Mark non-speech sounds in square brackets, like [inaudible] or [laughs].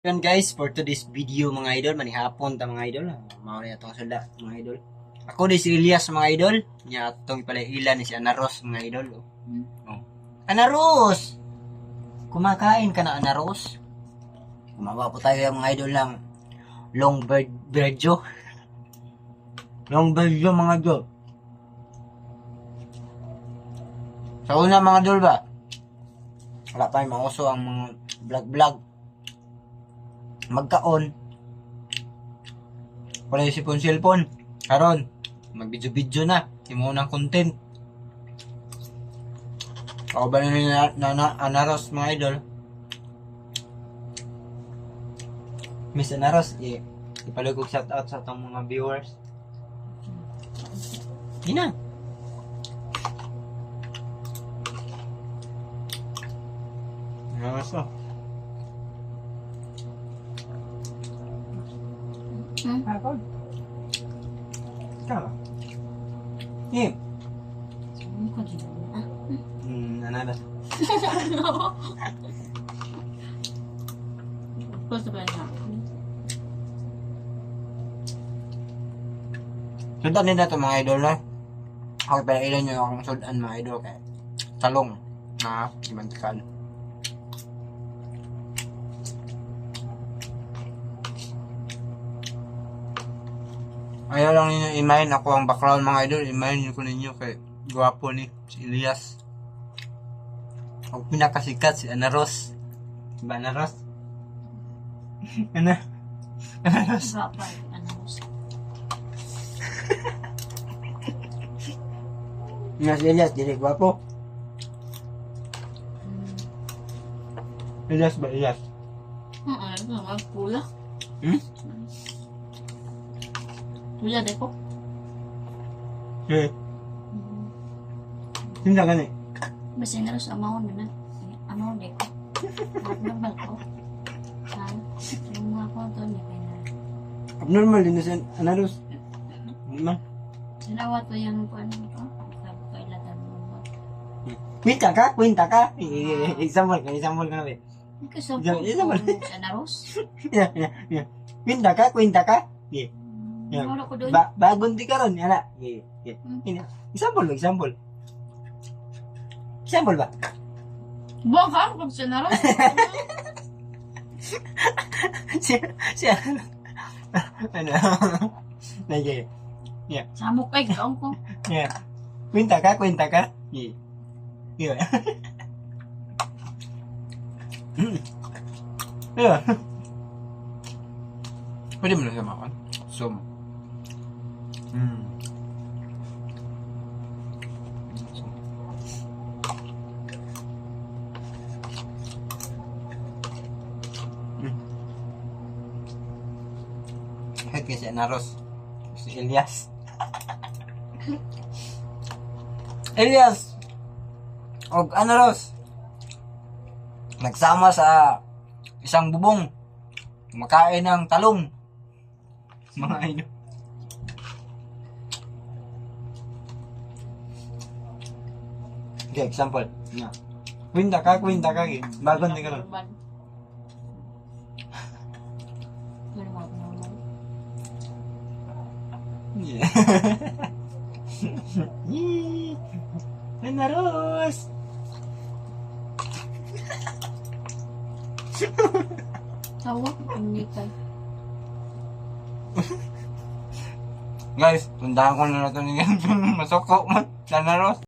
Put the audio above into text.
Yun guys, for today's video mga idol, manihapon ta mga idol. Mao na itong sala mga idol. Ako di si Elias mga idol. Nya atong pala ilan ni si Anaros mga idol. Oh. Hmm. Oh. Anaros! Kumakain ka na Anaros? Gumawa po tayo mga idol ng long bird birdio. long birdio mga idol. Sa una mga idol ba? Wala pa yung mauso ang mga vlog-vlog magkaon. Wala yung sipon cellphone. Karon mag-video-video na. Imo ng content. Ako ba na na, na, na Anaros mga idol? Miss Anaros i ipalugog shout out sa atong mga viewers. Ina Anaros oh. Hmm? Ako. Tama. Eh, Ano ko dito? Ah, hmm, anana. Gusto ba niya? Sudan din na ito mga idol na. Ako pala ilan nyo akong sudan mga idol kay talong na simantikan. Ayaw lang ninyo imayin ako ang background mga idol. Imayin nyo ko ninyo kay gwapo ni si Elias. Ang pinakasikat si Anaros. Diba Anaros? Ana? Anaros? Iba pa yung ano ko sa... Nga si Elias, dili gwapo. Elias ba Elias? Hmm, ano naman, pula. Hmm? Pula, de ko. Eh, hindi gani. Basta na sa amahon na na. Amahon, de ko. Normal ko. Ha? Yung mga ko to, ni kaya na. Abnormal din na siya. Anaros. Man. Sinawat ko yung kung ano ko. Sabi ko, ilatan mo mo. Kwenta ka? Kwenta ka? Example ka, example ka na ba? Isa ba? sa naros. Yeah, yeah, yeah. Kwenta ka? Kwenta ka? Yeah. Yeah. Wala ko doon. Ba bagong di ka ron, yana. Yeah, yeah. Hmm. Ina. Example ba? Example. Example ba? Buwang ka, pag sa naros. [laughs] siya, siya. ano? Nage. Samok kay, kaong ko. Yeah. Kwenta ka? Kwenta ka? Yeah. Yeah. Yeah. Pwede mo na siya makan. So, mm. Kahit kasi Anaros. Si Elias. Elias! Og Anaros. Nagsama sa isang bubong. Makain ng talong. Mga ino. Okay, example. Yeah. Kwinta ka, kwinta ka. eh. Bagon din ka nun. Ano mo, ano mo. Yeah. Yee! Anaros! Tawa, hindi ka. Guys, tundahan ko na natin yung [laughs] masoko man. Anaros.